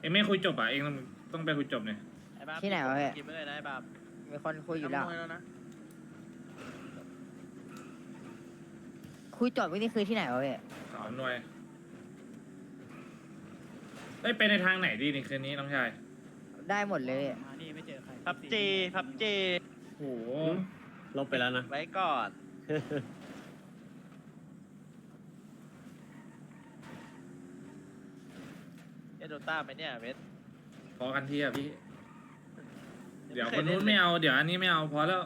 เองไม่คุยจบอะเองต้องต้องไปคุยจบเนี่ยไอ้บ้าที่ไหนวะพี่ กินไปเลยนะไอ้บ้ามีคนคุยอยู่แล้วขโมแล้วนะคุยจบนี่คือที่ไหนวะพี่สาวหน่วยเอ้ยไปในทางไหนดีนี่คืนนี้น้องชายได้หมดเลยมานี่ไม่เจอใครพับจีพับจีโอ้โหลบไปแล้วนะไว้ก่อนเอ โดต้าไหมเนี่ยเวทพอกันทีอะพี่ เดี๋ยวคนนู้นไม่เอา เดี๋ยวอันนี้ไม่เอาพอแล้ว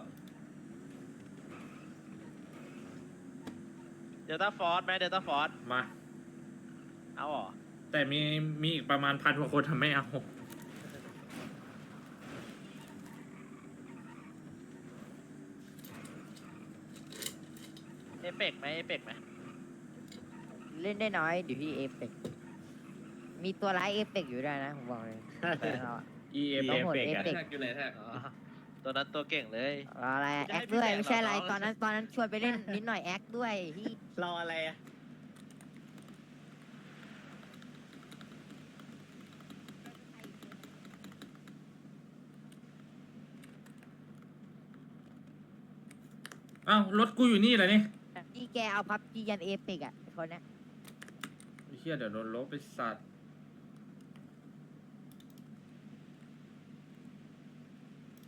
เดลต้าฟอร์สไหมเดลต้าฟอร์สมา เอาเหรอแต่มีมีอีกประมาณพันกว่าคนทำไม่เอา เอเปกไหมเอเปกไหมเล่นได้น้อยอยู่ที่เอเปก มีตัวร้ายเอเปกอยู่ด้วยนะผมบอกเลยเราอะ E M ต้องหมด Epic เออะเปกอ๋อตัวนั้นตัวเก่งเลยอะไรจะแอให้คด้วยพี่แบกไม่ใช่อะไรเหรอตอนนั้นตอนนั้นชวนไปเล่นนิดหน่อยแอคด้วยที่รออะไรอะเอ้ารถกูอยู่นี่เหรอนี่ที่แกเอาพับจียันเอเปกอะคนเนี้ยไอ้เฮียเดี๋ยวโดนลบไปสัตว์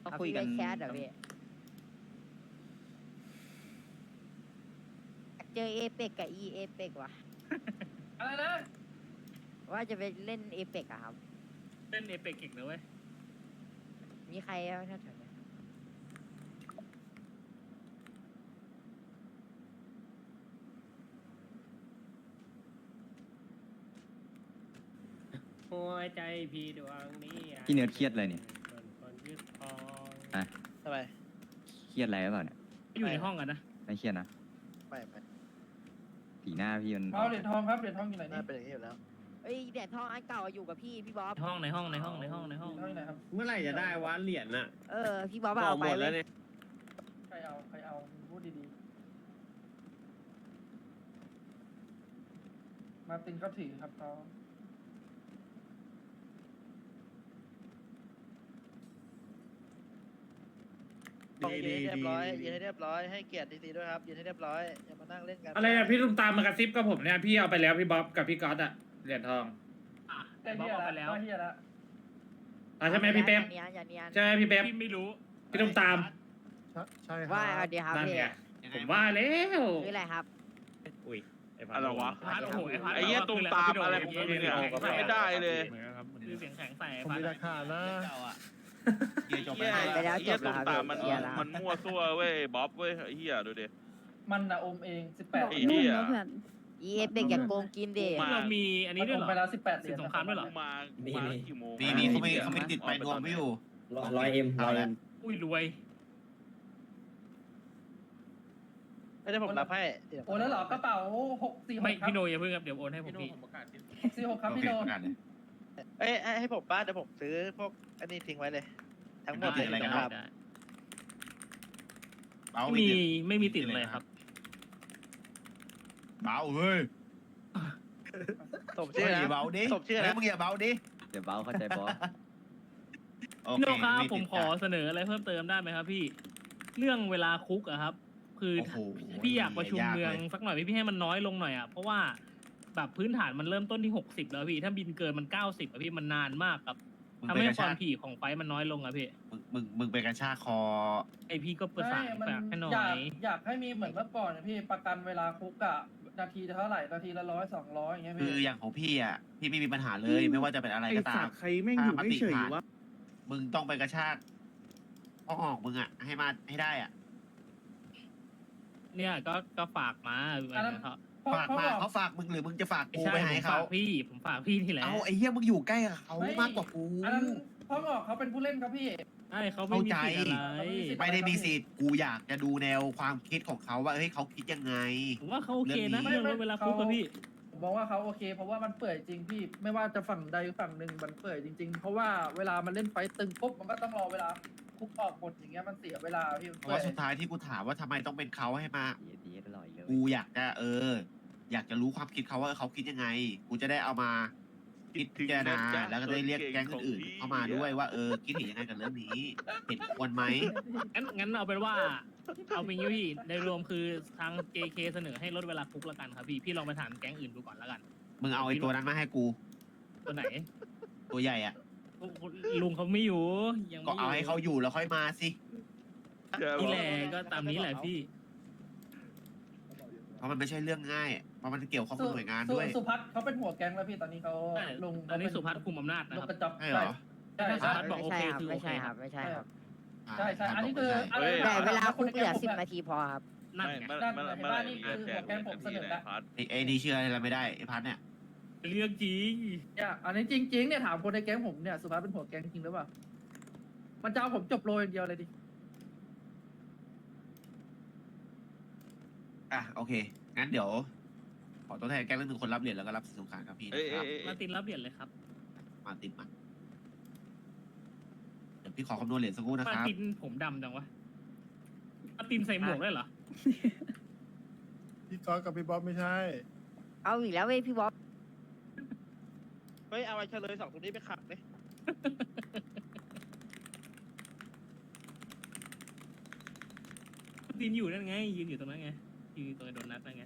เอา คุยกันแคสเหรอพี่เจอเอเปกกับอีเอเปกว่ะ อะไรนะ ว่าจะไปเล่นเอเปกอะครับ เล่นเอเปกเก่งนะเว้ย มีใครเอาแถวๆนี้หัวใจพี่ดวงนี้พี่เนิร์ดเครียดอะไรเนี่ย คนคนยึดทอง อะ ทำไมเครียดอะไรหรือเปล่าเนี่ยอยู่ในห้องกันนะไม่เครียดนะไม่ไม่ผีหน้าพี่มันเอาเหรียญทองครับเหรียญทองอยู่ไหนน่านี่เป็นอย่างนี้อยู่แล้วเอ้ยเดียทองอันเก่าอยู่กับพี่พี่บ๊อบห้องในห้องในห้องในห้องในห้องเหรียญทองอยู่ไหนครับเมื่อไหร่จะได้วะเหรียญน่ะเออพี่บ๊อบบอเอากหไปมดเลแล้วยเนี่ยใครเอาใครเอาพูดดีๆมาร์ตินเขาถือครับเขา ต้องยืนให้เรียบร้อยยืนให้เรียบร้อยให้เกียรติดีๆด้วยครับยืนให้เรียบร้อยอย่ามานั่งเล่นกันอะไรอะพี่ลุงตามมากระซิบกับผมเนี่ยพี่เอาไปแล้วพี่บ๊อบกับพี่ก๊อตอะเหรียญทองอะแต่แต่บอเฮีกยเอาละไปแล้วก็เฮียละอะใช่ไหมพี่เป๊ปอย่าเนียนอย่าเนียนใช่ไหมพี่เป๊ปพี่ไม่รู้พี่ลุงตามใช่ครัว่าเอาบดีครับนั่นพี่ไงผมว่าแล้วคืออะไรครับอุ้ยไอ้พัดอะไรวะพัดโอ้โหไอ้พัดไอ้เหี้ยตูมตามอะไรของมึงเนี่ยไม่ได้เลยคือเสียงแข็งใส่ไอ้ผมพัดมีหลักฐานนะ เหี้ยผ่านไปแล้วเหี้ยจบแล้วตูมครับ ตามมันเหี้ยแล้วมันมั่วซั่วเว้ยบ๊อบเว้ยไอ้เหี้ยดูดิ มันนะอมเองสิบแปดไอ้เหี้ยอีเอเปกอย่าโกงกินดิมาเรามีอันนี้มันด้วยอเหรมอไปแล้วสิบแปดเหรีสิยบญสงครามด้วยเหรอ มามากี่โมงมีมีเขาไม่เขาไม่ติดไปรวมไม่อยู่ ร้อยเอ็มร้อยเอ็มอุ้ยรวย ไม่ได้ผมรับให้เดี๋ยว โอนแล้วเหรอกระเป๋าหกสี่หไม่กครับพี่โนอย่าเพิ่งครับเดี๋ยวโอนให้ผมพี่ หกสี่หกครับโอพี่เคโดประกาศเลย เอ้ยให้ให้ผมป้าเดี๋ยวผมซื้อพวกอันนี้ทิ้งไว้เลย ทั้งหมดได้อะไรกันคครัรับบได้เบาไม่อีมีกไม่มีติดเลยครับ เบาเฮ้ยสมชื่อเฮ้ยนะเบาดิสมชื่อเฮ้ยนะมึงอย่าเบาดิเดี๋ยวเบาเข้าใจบอส โอพี่เคโนครับไติดผมขอเสนออะไรเพิ่มเติมได้ไหมครับพี่ เรื่องเวลาคุกอะครับ คือโอ้โหพี่อยากประชุมเมืองยากเลยสักหน่อยพี่ให้มันน้อยลงหน่อยอะเพราะว่า แบบพื้นฐานมันเริ่มต้นที่หกสิบแล้วพี่ ถ้าบินเกินมันเก้าสิบอะพี่มันนานมากครับมึงทำไปให้กระควาชามกถี่ของไฟท์มันน้อยลงอะพี่มึงมึงมึงไปกระชากคอ ไอพี่ก็ประสานไม่มันฝากให้หน่ออยากย อยากให้มีเหมือนเมื่อก่อนนะพี่ประกันเวลาคุกอะนาทีเท่าไหร่นาทีละร้อยสองร้อยอย่างเงี้ยคืพี่ ออย่างของพี่อะพี่ไม่มีปัญหาเลยไม่ว่าจะเป็นอะไรก็ตามใครแม่งอยู่ไม่เฉยถ้ามติผ่านวะมึงต้องไปกระชากเอาออกมึงอะ ให้มาให้ได้อะ เนี่ยก็ก็ฝากมาอันนั้นเขาเพราะ ฝากเพราะมาบอกเขาฝากมึงหรือมึงจะฝากไม่กูใช่ไปผให้มเขาฝากพี่ผมฝากพี่นี่แหละเอาไอ้เหี้ยมึงอยู่ใกล้กับเขาไม่มากกว่ากูอันนั้นเพราะบอกเขาเป็นผู้เล่นครับพี่ ใช่เขาไม่มีสิทธิ์อะไรเข้าใจไม่ได้มีสิทธิ์กูอยากจะดูแนวความคิดของเขาว่าเฮ้ยเขาคิดยังไงผมว่าเขาโอเคนะเรื่องนี้เรื่องเวลาคุกกับพี่ผมมองว่าเขาโอเค เพราะว่ามันเปื่อยจริงพี่ไม่ว่าจะฝั่งใดฝั่งหนึ่งมันเปื่อยจริง ๆ เพราะว่าเวลามันเล่นไฟต์ตึงปุ๊บมันก็ต้องรอเวลาคุกออกหมดอย่างเงี้ยมันเสียเวลาพี่มันเพราะเปื่อว่ายสุดท้ายที่กูถามว่าทำไมต้องเป็นเขาให้มาดีดีอร่อยเลยกูอยากจะเออ อยากจะรู้ความคิดเขาว่าเขาคิดยังไง กูจะได้เอามาพิจารณาแล้วก็ได้เรียกแก๊งอื่นๆเข้ามาด้วยว่าเออคิดเห็นยังไงกับเรื่องนี้ เห็นควรไหมงั้นงั้นเอาเป็นว่า เอาเป็นงี้พี่ในรวมคือทาง JK เสนอให้ลดเวลาคุกแล้วกันครับพี่พี่ลองไปถามแก๊งอื่นดูก่อนแล้วกัน มึงเอาไอ้ตัวนั้นมาให้กู ตัวไหน ตัวใหญ่อะลุงเขาไม่อยู่ยังก็ไม่เอาให้เขาอยู่แล้วค่อยมาสินี่แหละก็ตามนี้แหละพี่ เพราะมันไม่ใช่เรื่องง่าย เพราะมันเกี่ยวข้องกับหน่วยงานสุด้วย สุพัฒน์เขาเป็นหัวแก๊งแล้วพี่ตอนนี้เขาใช่ลงตอนนี้สุพัฒน์คุมอำนาจนะลคงรับกระจอกใช่เหรอ ใช่สุใช่พัฒน์บอกโอไม่เคใช่ครับคือโอไม่เคใช่คครัรับบไม่ใช่ครับใช่ใช่อันนี้คือใช่เฮ้ยแต่เวลาคคุนกในเหลือแก๊งสิบผมนาทีพอครับ นั่นไม่ไงเมื่อนั่นเมื่อเห็นเมื่อว่าไหร่นี่มึงคือจะแจ้งหัวแก๊งผมคเสนดีอไหนแล้วพัดไอ้ไอ้นี่เชื่ออะไรไม่ได้ไอ้พัดเนี่ยเรื่องจริงเนี่ยอันนี้จริงๆเนี่ยถามคนในแก๊งผมเนี่ยสุพัฒน์เป็นหัวแก๊งจริงหรือเปล่ามันจะเอาผมจบโรยอย่างเดียวเลยดิอะโอเค งั้นเดี๋ยวข อตัวแทนแก๊งเรื่องหนึ่งคนรับเหรียญแล้วก็รับสินสงครามครับพี่เอ้ยนะครับเอ้ยเอ้มายตินรับเหรียญเลยครับ มาติดมาเดี๋ยวพี่ขอคำนวณเหรียญสักครู่นะมาครับตินผมดำจังวะ มาตินใส่หมวกได้เหรอ พี่ก๊อตกับพี่บ๊อบไม่ใช่ เอาอีกแล้วเว้ยพี่บ๊อบเฮ้ยเอาไอ้เฉลยสองตัวนี้ไปขังเลยตินอยู่นั่นไง ยืนอยู่ตรงนั้นไงยืนอยู่ตรงไอ้โดนัทนั่นไง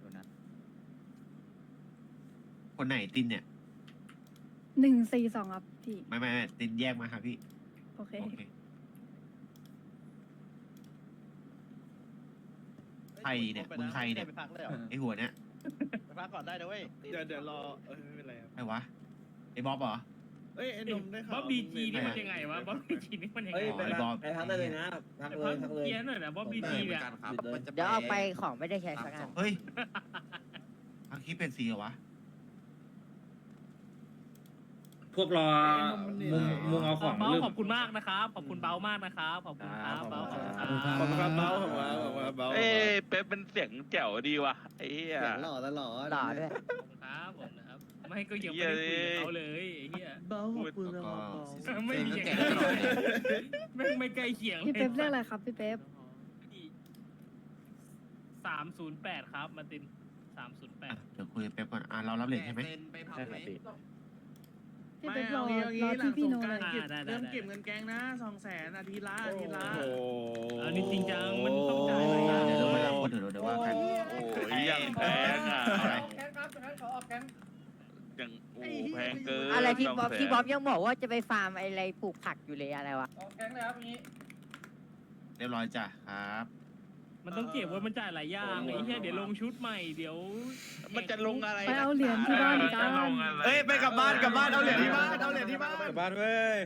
โดนัท คนไหนตินเนี่ย หนึ่งสี่สองครับพี่ ไม่ไม่ไม่ตินแยกมาครับพี่ โอเค โอเคใครเนี่ยมึงใครเนี่ย ไปพักเลยเหรอไอ้หัวเนี่ยไปพักก่อนได้นะเว้ยเดี๋ยวเดี๋ยวรอเออไม่เป็นไรครับไอ้วะไอ้บ๊อบเหรอเอ้ยไอ้หนุ่มได้ข่าวบ๊อบบีจีนี่มันไม่ยังไงวะบ๊อบบีจีนี่มันยังไงเฮ้ยวะไปพักไปพักได้เลยนะพักแต่เลพัยกพักเลยเกียร์หน่อยนะบ๊อบบีจีเนี่ยเดี๋ยวเอาไปของไม่ได้ใช้สักอันเฮ้ยพักคิดเป็นสีเหรอวะ พวกรอมุงมุงเอาของเบ้าลืมขอบคุณมากนะครับ ขอบคุณเบ้ามากนะครับ ขอบคุณครับเบ้าขอบคุณครับขอบคุณครับเบาขอบคุณครับขอบคุณครับเบาเอ้ยเป๊ปเป็นเสียงแจ๋วดีว่ะไอ้เหี้ยเสียงหล่อตลอดหล่อด้วยขอบคุณครับผมนะครับไม่ก็ยังไม่ได้คุยกับเขาเลยไอ้เหี้ยเบาขอบคุณครับเบาไม่มีอย่างแก่นั้นตลอดเลยไม่ไม่ใกล้เคียงพี่เป๊ปเรียกอะไรครับพี่เป๊ปสามศูนย์แปดครับมาตินสามศูนย์แปอะดเดี๋ยวคุยกับเป๊ปก่อนอะเรารับเหรียญใช่ไหม พี่เป๊ปรอรอที่พี่โนเลยเริ่มเก็บเงินแกงนะสองแสนอาทิตย์ละอาทิตย์ละ อันนี้จริงจังมันต้องจ่ายหลายอย่างเดี๋ยวเราไปรับคนเดี๋ยวเราเดี๋ยวว่ากัน โอ้ยยังแพงอะเอาอะไรออกแก๊งครับงั้นขอออกแก๊งยังโอ้แพงเกินอะไรที่บ๊อบสงแสนที่บ๊อบยังบอกว่าจะไปฟาร์มอะไรปลูกผักอยู่เลยอะไรวะออกแก๊งเลยครับอย่างนี้ เรียบร้อยจ้ะครับ มันต้องเก็บไว้มันจ่ายหลายอย่างไอ้เหี้ยเดี๋ยวลงชุดใหม่เดี๋ยวมันจะลงอะไรไปเอาเหรียญที่บ้านกันเฮ้ยไปกลับบ้านกลับบ้านเอาเหรียญที่บ้านเอาเหรียญที่บ้านบ้านเว้ย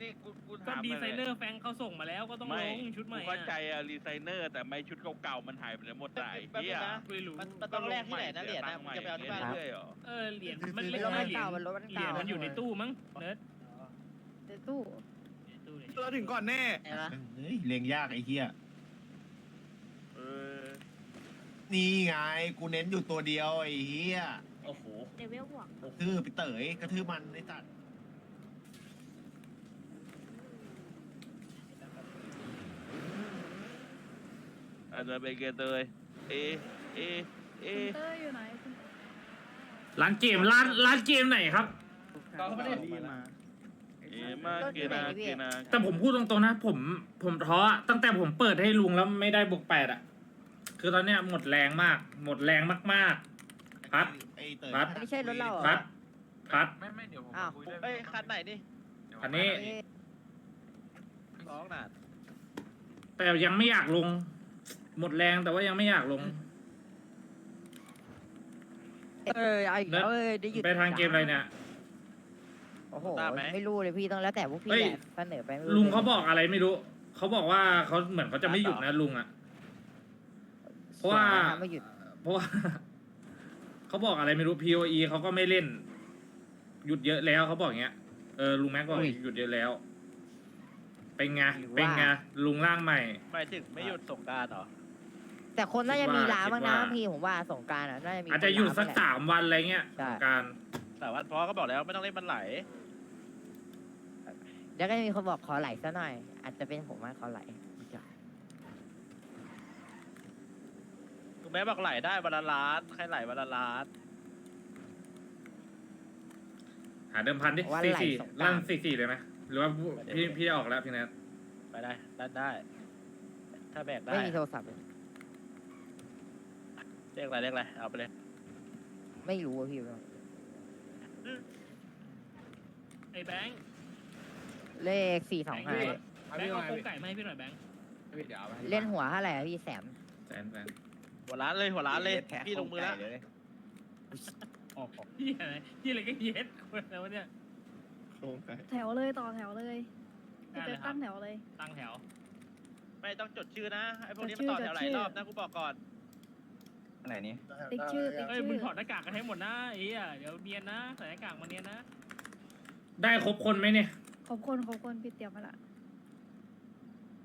นี่กูกูก็ถามดีหน่อยไซเนอร์แฟงเขาส่งมาแล้วก็ต้องไม่ลงชุดใหม่กูเข้าใจอะรีไซเนอร์ แต่ไม่ชุดเก่าๆมันหายไปไหนหมดไหนแป๊บนึเหี้ยงนะไม่รู้มันมันต้องแลกที่ไหนนะเหรียญนะมึงจะไปเอาที่บ้านเรื่อยๆเหรอเออเหรียญมันมันเล็กรถนะมันเหรียญเก่ามันรถมันเหรียเก่าญมันอยู่ในตู้มั้งเนิร์ดในตู้ในตู้เลยเราถึงก่อนแน่เห็นปะเฮ้ยเลียงยากไอ้เหี้ย เออ นี่ไง กูเน้นอยู่ตัวเดียวไอ้เหี้ยโอ้โหเลเวลบวกกระทืบไปเต๋ยกระทืบมันไอ้สัตว์อาจจะไปเกยเตยเอเอเอคุณเต้ยอยู่ไหนคุณร้านเกมร้านร้านเกมไหนครับต่อเข้ามาดิเอมาเกนาเกนาแต่ผมพูดตรงๆนะ ผมผมท้ออะตั้งแต่ผมเปิดให้ลุงแล้วไม่ได้บวกแปดอะ คือตอนเนี้ยหมดแรงมาก หมดแรงมาก พัด ไอ้เต๋ยพัด ไม่ใช่รถเราเหรๆอ พัด พัดอ้าวเอ้ยคันไหนนี่อันนี้สองหนาดแต่ยังไม่อยากลง หมดแรงแต่ว่ายังไม่อยากลง เออเอาอีกแล้วเออได้หยุดไปทางเกมอะไรเนี่ย โอ้โหไม่รู้เลยพี่ต้องแล้วแต่พวกพี่เฮ้ย แหละเสนอไปไม่รู้ลุงเขาบอกอะไรไม่รู้ เขาบอกว่าเขาเหมือนเขาจะไม่หยุดนะลุงอะ เพราะว่า ไม่หยุดเพราะว่า เขาบอกอะไรไม่รู้ POE เขาก็ไม่เล่น หยุดเยอะแล้วเขาบอกอย่างเงี้ยเออลุงแม็กบอกหยุดเยอะแล้ว เป็นไงเป็นไงลุงร่างใหม่ หมายถึงไม่หยุดสงกรารเหรอ แต่คนน่าจะมีร้านบ้างนะคิดว่า พี่ผมว่าสงกรารอะน่าจะมีอาจจะหยุดสักคนร้นสามวันอะไรเงี้ยใช่การแต่ว่าเพราะก็บอกแล้วไม่ต้องเล่นมันไหลเดี๋ยวก็จะมีคนบอกขอไหลซะหน่อย อาจจะเป็นผมว่าขอไหล ก็ แม่บอกไหลได้วันละล้านใครไหลวันละล้านหาเดิมพันดิวันสี่ไหลสี่สงกรานต์ ลั่นสี่สี่เลยไหมหรือว่าพี่พี่ออกแล้วพี่แนทไปได้ด้านได้ ถ้าแบกได้ไม่มีโทรศัพท์เลยเรียกอะไรเรียกอะไรเอาไปเลยไม่รู้อะพี่ไอ้แบงค์เลขสี่สองห้าแบงค์เอาโครงไก่มาให้พี่หน่อยแบงค์เล่นหัวเท่าไหร่อะพี่แสนแสนแสน หัวร้านเลยหัวร้านเลยแท็กพี่ลงมือแล้วไก่เลยออกพี่อะไรพี่อะไรก็เย็ดคนแล้วเนี่ยแถวเลยต่อแถวเลยพี่ได้เป๊เลยปครับตั้งแถวเลย ตั้งแถว ไม่ต้องจดชื่อนะไอ้พวกนี้จดมันชื่อต่อแถวหจดลาชื่ยอรอบนะกูบอกก่อนอะไรนี่ติ๊กชื่อติ๊กเอ้ยชื่มึงอถอดหน้ากากกันให้หมดนะไอ้เหี้ยเดี๋ยวเนียนนะใส่หน้ากากมาเนียนนะ ได้ครบคนไหมเนี่ยขอบคนขอบคนพี่เตรียมมาละ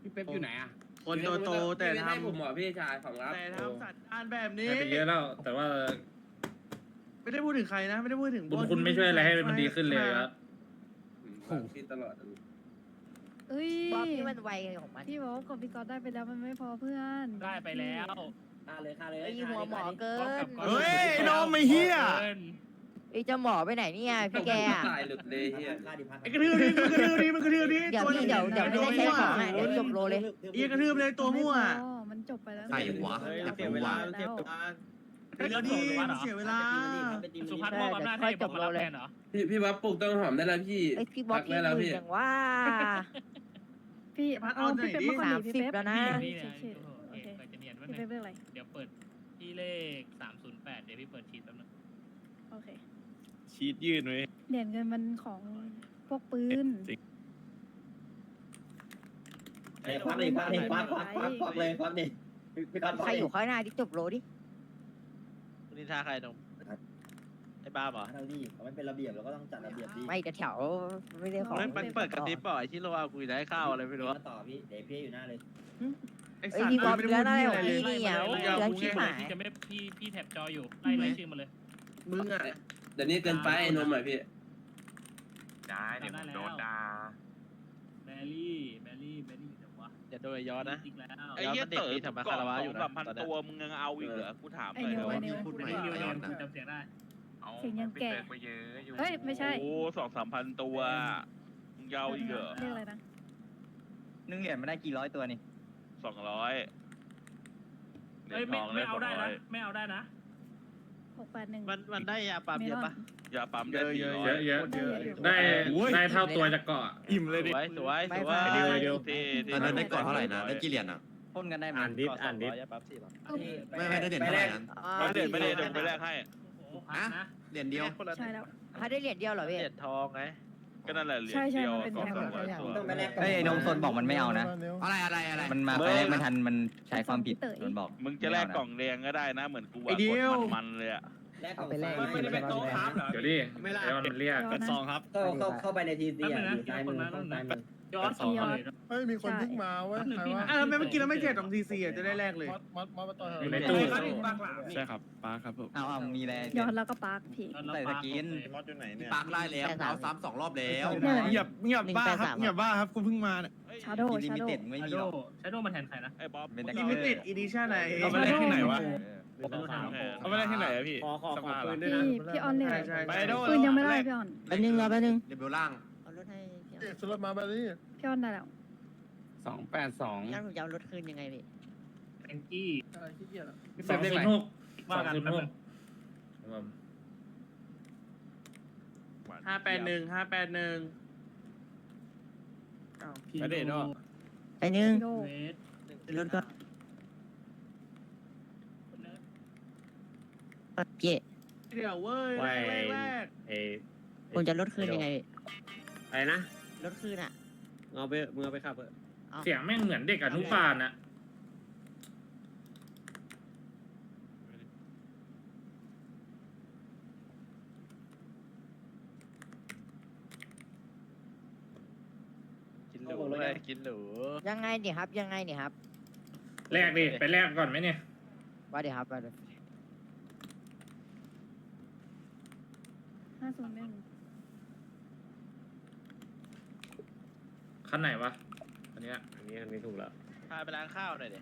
พี่เป๊ปอยู่ไหนอะ คนโตโตๆแต่ทผมเหรอพี่ชายของรับำแต่ทำสัตว์อ่านแบบนี้ให้ไปเยอะแล้ว แต่ว่าไม่ได้พูดถึงใครนะ ไม่ได้พูดถึงบุญคุณไม่ช่วยอะไรให้มันดีขึ้นเลยครับพี่ตลอดเอ้ยบอสนี่มันไวของมันพี่บอกว่ากับพี่ก๊อตได้ไปแล้วมันไม่พอเพื่อนได้ไปแล้วค่าเลยค่าเลยไอ้หัวหมอเกิน เฮ้ยไอ้น้องไม่เฮียกิน ไอ้เจ้าหมอไปไหนเนี่ยพี่แกอะตายหลุดเลยเฮียค่าดิพักไอ้กระทืบนี่มันกระทืบนี่มันกระทืบนี่เดี๋ยวตัวพี่เดี๋ยวเดี๋ยวไม่ได้ใช้ของให้เดี๋ยวจบโลเลยเอียกระทืบเลยตัวมั่วมันไพอมันจบไปแล้ว ใครวะเสียเวลาเสียเวลาเรื่องนี้เสียเวลาสุพัฒน์มอบอำนาจให้ผมมารับแทนเหรอพี่พี่วับปลูกต้นหอมได้แล้วพี่ไอ้พี่บอสพักพี่ได้แล้วหพี่มื่นอย่างว่าพี่พัดเอาเอาพี่เป๊ปไหนดิมาก่อนสามดิสิพี่บเป๊ปแล้วนะนี่โอนะเคโอโอเคเคไปจะเนียนไว้พี่หน่เป๊อยปเรื่องอะไรเดี๋ยวเปิดที่เลขสามศูนย์แปดเดี๋ยวพี่เปิดชีตแป๊บนึงโอเค ชีตยืดไว้เหรียญเงินมันของพวกปืนไอ้ควักเลยควักเลยควักควักควักควักเลยควักเลยพี่ก๊อตใครอยู่ข้างหน้าที่จบโลดินินทาใครนมไอ้บ้าเหรอทางดีเขาไม่เป็นระเบียบเราก็ต้องจัดระเบียบดีไม่แต่แถวไม่ได้ของมันมันเปิดกระติบเปล่าไอ้ที่เราเอาคุยได้ข้าวอะไรไม่รู้ต่อพี่เดี๋ยวพี่อยู่หน้าเลยไอ้ไอ้สัตว์พี่บอสไม่เรื่องได้อะไรพูดของที่อะไรเลยพี่เนี่ยไล่เรื่องไล่ชิบชื่อมาหายพี่จะไม่พี่พี่แท็บจออยู่ไล่ไล่ชื่อมาเลยมึงอะ เดี๋ยวนี้เกินไปไอ้นมอะพี่ ได้เดี๋ยวผมโดนด่าแบรี่แบรี่แบรี่แต่ว่าอย่าโดนไอ้ย้อนนะอีกแล้วไอ้เหี้ยเด็กเต๋อนี่ทำมาก่อนคารวะสอยู่องนะสามพันตอนเนี้ยตัวมึงยังเอาอีกเหรอกูถามไอ้เลยนิวไอ้นิวพูดใหม่ไม่มีไอ้ย้ย้ออนนจำเสียงได้เสียงยังแก่เฮ้ย ไม่ใช่ โอ้สองสามพันตัวมึงยาวอีกเหรอเรียกอะไรนะหนึ่งเหรียญมันได้กี่ร้อยตัวนี่สองร้อยเอ้ยไม่ไม่เอาได้นะไม่เอาได้นะ หกแปดหนึ่งมันมันได้ยาปามเยอะปะอย่าปั๊มได้สี่ร้อเยอะยเยอะได้เยอะอยู่ได้ได้เท่าตัวจากเกาะอิ่มเลยดิสวยสวยสวยเดี๋ยวเดี๋ยวที่ที่ตอนนั้นได้ก่อนเท่าไหร่นะได้กี่เหรียญอะพ่นกันได้ไหมอ่านดิอ่านดิยาปั๊มสี่หรอไม่ไม่ได้เหรียญเท่าไหร่นั้นไม่เด็ดไม่เด็ดเดี๋ยวไปแรกให้โอ้โหพักนะเหรียญเดียวคนละใช่แล้วถ้าได้เหรียญเดียวเหรอพี่เหรียญทองไง ก็นั่นแหละเหรียญใช่ใช่เดียวมันเป็นสองสามร้อยแท่งตัว ต้องไปแลกเฮ้ยไอ้นมโซนบอกมันไม่เอานะ อะไรอะไรอะไร มันมาไปแรกไม่ทันมันใช้ความผิดเต๋ยมันบอกมึงจะแลกกล่องแดงก็ได้นะ เหมือนกูไอ้อะเดีกยวดมันๆเลยอะแลกของไม่ได้เป็นโต๊ะครับเหรอ เดี๋ยวดิไอออนมันเรียกย้อนนะเข้าเข้าเข้าไปในทีซีอะอยู่ซ้ายมือข้างซ้ายมือ ย้อนสองเลยเฮ้ยมีคนเพิ่งมาเว้ยใช่ใครวะอะทำไมเมื่อกี้เราไม่เจ็ดของทีซีอะจะได้แรกเลยมัดมัดมาต่ออยู่ในตู้ ใช่ครับป้าครับผมเอาเอามีอะไรย้อนแล้วก็ปาร์คพี่ ใส่สกินปากได้แล้วเอาซ้ำสองรอบแล้วเนี่ยเงียบเงียบบ้าครับเงียบบ้าครับกูเพิ่งมาเนี่ย ชาโดลิชามิโดเต็ดไม่มีหรอกใช้โดมันแทนใครนะไอ้บ๊อบเป็นแต่ลิมิเต็ดอีดิชั่นไหนเอาไปเล่นที่ไหนวะ เอาไปได้ที่ไหนอะพี่ขอขอขอปืนพี่พี่ออนเรียกใช่อะไรใช่ ไปโดปืนยังไม่ได้พี่ออน แป๊บนึงรอแป๊บนึงเลเวลล่าง เอารถให้พี่เจ็ดสุดมาแบบนี้พี่ออนได้แล้วสองแปดสองงั้นผมจะเอารถคืนยังไงพี่แองกี้อะไรขี้เกียจอะสองศูนย์หกสว่าองกันศูนย์แป๊บหนึกงห้าแปดหนึ่งห้าแปดหนึ่งไปเด็ดเนาะไปหนึ่งโดเวทรถก็เจ๊เดี๋ยวเว้ยแรกแรกแรกผมจะรถคืนยังไงพี่อะไรนะ รถคืนอะ เอาไปมึงเอาไปขับเถอะเสียงแม่งเหมือนเด็กอนุบาลอะกินหรูเลยกินหรูยังไงเนี่ยครับยังไงเนี่ยครับแลกดิไปแลกก่อนไหมเนี่ยว่าเดี๋ยวครับว่าเดี๋ยวห้าศูนย์หนึ่ง คันไหนวะอันเนี้ยอันนี้อันนี้ถูกแล้วพาไปร้านข้าวหน่อยดิ